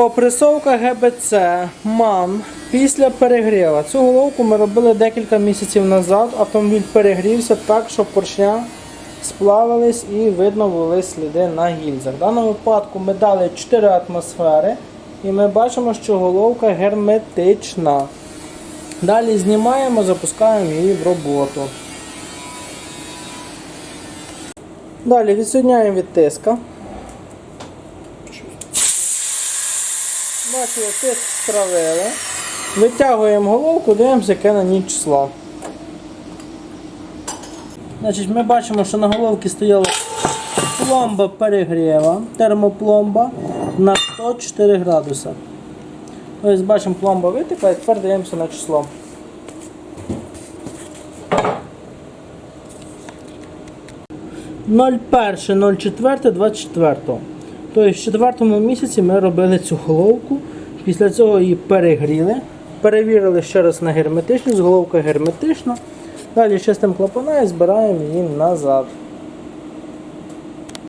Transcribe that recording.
Опресовка ГБЦ МАН після перегріва. Цю головку ми робили декілька місяців назад. Автомобіль перегрівся так, що поршня сплавились і видно були сліди на гільзах. В даному випадку ми дали 4 атмосфери і ми бачимо, що головка герметична. Далі знімаємо, запускаємо її в роботу. Далі відсоединяємо від тиска. Бачили, тиск стравили. Витягуємо головку, дивимося, яке на ній число. Значить, Ми бачимо, що на головці стояла пломба перегріва, термопломба на 104 градуса. Ось бачимо, пломба витекла і тепер дивимося на число. Ноль перше, 04, 24. Тобто в четвертому місяці ми робили цю головку. Після цього її перегріли. Перевірили ще раз на герметичність, головка герметична. Далі чистим клапана і збираємо її назад.